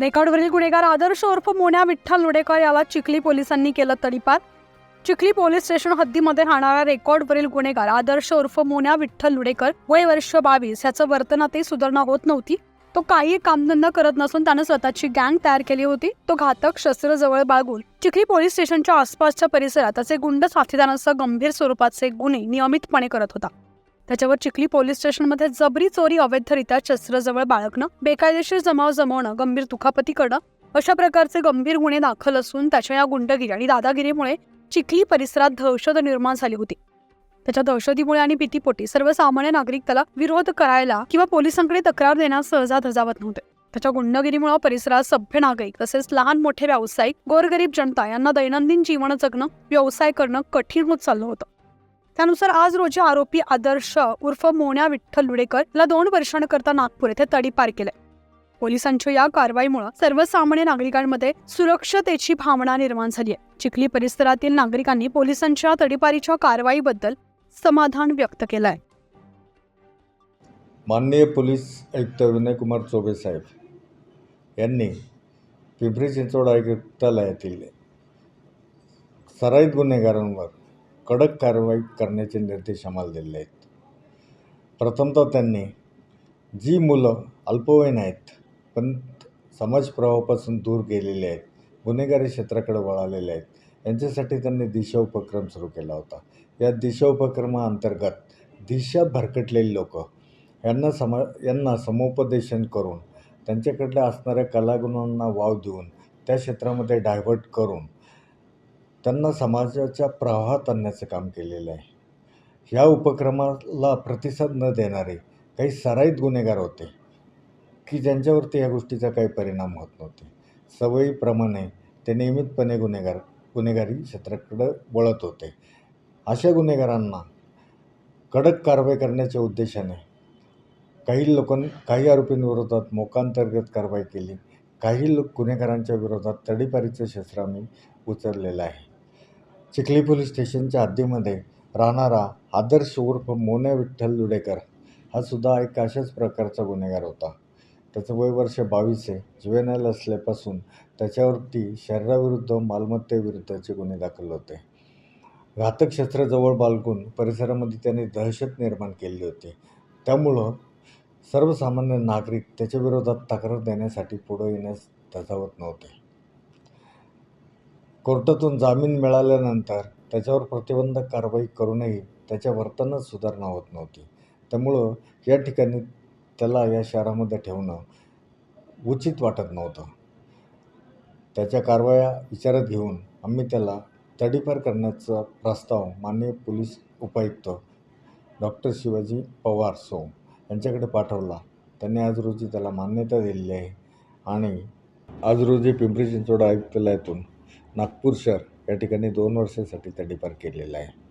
रेकॉर्डवरील गुन्हेगार आदर्श उर्फ मोन्या विठ्ठल लुडेकर याला चिखली पोलिसांनी केलं तडीपार. चिखली पोलीस स्टेशन हद्दीमध्ये राहणारा रेकॉर्डवरील गुन्हेगार आदर्श उर्फ मोन्या विठ्ठल लुडेकर वय वर्ष बावीस याचं वर्तनातही सुधारणा होत नव्हती. तो काही कामधंदा करत नसून त्यानं स्वतःची गँग तयार केली होती. तो घातक शस्त्र जवळ बाळगून चिखली पोलीस स्टेशनच्या आसपासच्या परिसरात त्याचे गुंड साथीदारांसह गंभीर स्वरूपाचे गुन्हे नियमितपणे करत होता. त्याच्यावर चिखली पोलीस स्टेशनमध्ये जबरी चोरी अवैधरित्या शस्त्रजवळ बाळगणं बेकायदेशीर जमाव जमवणं गंभीर दुखापती करणं अशा प्रकारचे गंभीर गुन्हे दाखल असून त्याच्या या गुंडगिरी आणि दादागिरीमुळे चिखली परिसरात दहशत निर्माण झाली होती. त्याच्या दहशतीमुळे आणि भीतीपोटी सर्वसामान्य नागरिक त्याला विरोध करायला किंवा पोलिसांकडे तक्रार देण्यास सहजा धजावत नव्हते. त्याच्या गुंडगिरीमुळे परिसरात सभ्य नागरिक तसेच लहान मोठे व्यावसायिक गोरगरीब जनता यांना दैनंदिन जीवन जगणं व्यवसाय करणं कठीण होत चाललं होतं. त्यानुसार आज रोजी आरोपी आदर्श उर्फ मोन्या विठ्ठल लुडेकर याला दोन वर्षांकरता नागपूर येथे तडीपार केलंय. पोलिसांच्या या कारवाईमुळे सर्वसामान्य नागरिकांमध्ये सुरक्षतेची भावना निर्माण झाली आहे चिखली परिसरातील नागरिकांनी पोलिसांच्या तडीपारीच्या कारवाईबद्दल समाधान व्यक्त केलं आहे माननीय पोलीस आयुक्त विनयकुमार चोबे साहेब यांनी पिंपरी चिंचवड आयुक्तालयातील सराईत गुन्हेगारांवर कडक कारवाई करण्याचे निर्देश आम्हाला दिले आहेत. प्रथमतः त्यांनी जी मुलं अल्पवयीन आहेत पण समाज प्रवाहापासून दूर गेलेले आहेत गुन्हेगारी क्षेत्राकडे वळालेले आहेत यांच्यासाठी त्यांनी दिशा उपक्रम सुरू केला होता. या दिशा उपक्रमाअंतर्गत दिशा भरकटलेली लोकं यांना समा यांना समुपदेशन करून त्यांच्याकडल्या असणाऱ्या कलागुणांना वाव देऊन त्या क्षेत्रामध्ये डायव्हर्ट करून त्यांना समाजाच्या प्रवाहात आणण्याचं काम केलेलं आहे. ह्या उपक्रमाला प्रतिसाद न देणारे काही सराईत गुन्हेगार होते की ज्यांच्यावरती ह्या गोष्टीचा काही परिणाम होत नव्हते. सवयीप्रमाणे ते नियमितपणे गुन्हेगार गुन्हेगारी क्षेत्राकडं वळत होते. अशा गुन्हेगारांना कडक कारवाई करण्याच्या उद्देशाने काही लोकां काही आरोपींविरोधात मोकांतर्गत कारवाई केली. काही लोक गुन्हेगारांच्या विरोधात तडीपारीचं शस्त्र आम्ही उचललेलं आहे. चिखली पोलीस स्टेशनच्या हद्दीमध्ये राहणारा आदर्श उर्फ मोन्या विठ्ठल लुडेकर हा सुद्धा एक अशाच प्रकारचा गुन्हेगार होता. त्याचं वय वर्ष बावीस आहे. जुवेनाईल असल्यापासून त्याच्यावरती शरीराविरुद्ध मालमत्तेविरुद्धचे गुन्हे दाखल होते. घातक शस्त्र जवळ बाळगून परिसरामध्ये त्याने दहशत निर्माण केली होती. त्यामुळं सर्वसामान्य नागरिक त्याच्याविरोधात तक्रार देण्यासाठी पुढं येण्यास धजावत नव्हते. कोर्टातून जामीन मिळाल्यानंतर त्याच्यावर प्रतिबंधक कारवाई करूनही त्याच्या वर्तनात सुधारणा होत नव्हती. त्यामुळं या ठिकाणी त्याला या शहरामध्ये ठेवणं उचित वाटत नव्हतं. त्याच्या कारवाया विचारात घेऊन आम्ही त्याला तडीपार करण्याचा प्रस्ताव माननीय पोलीस उपायुक्त डॉक्टर शिवाजी पवार सोम यांच्याकडे पाठवला. त्यांनी आज रोजी त्याला मान्यता दिलेली आहे आणि आज रोजी पिंपरी चिंचवड आयुक्तालयातून नागपूर शहर या ठिकाणी दोन वर्षासाठी तडीपार केलेला आहे.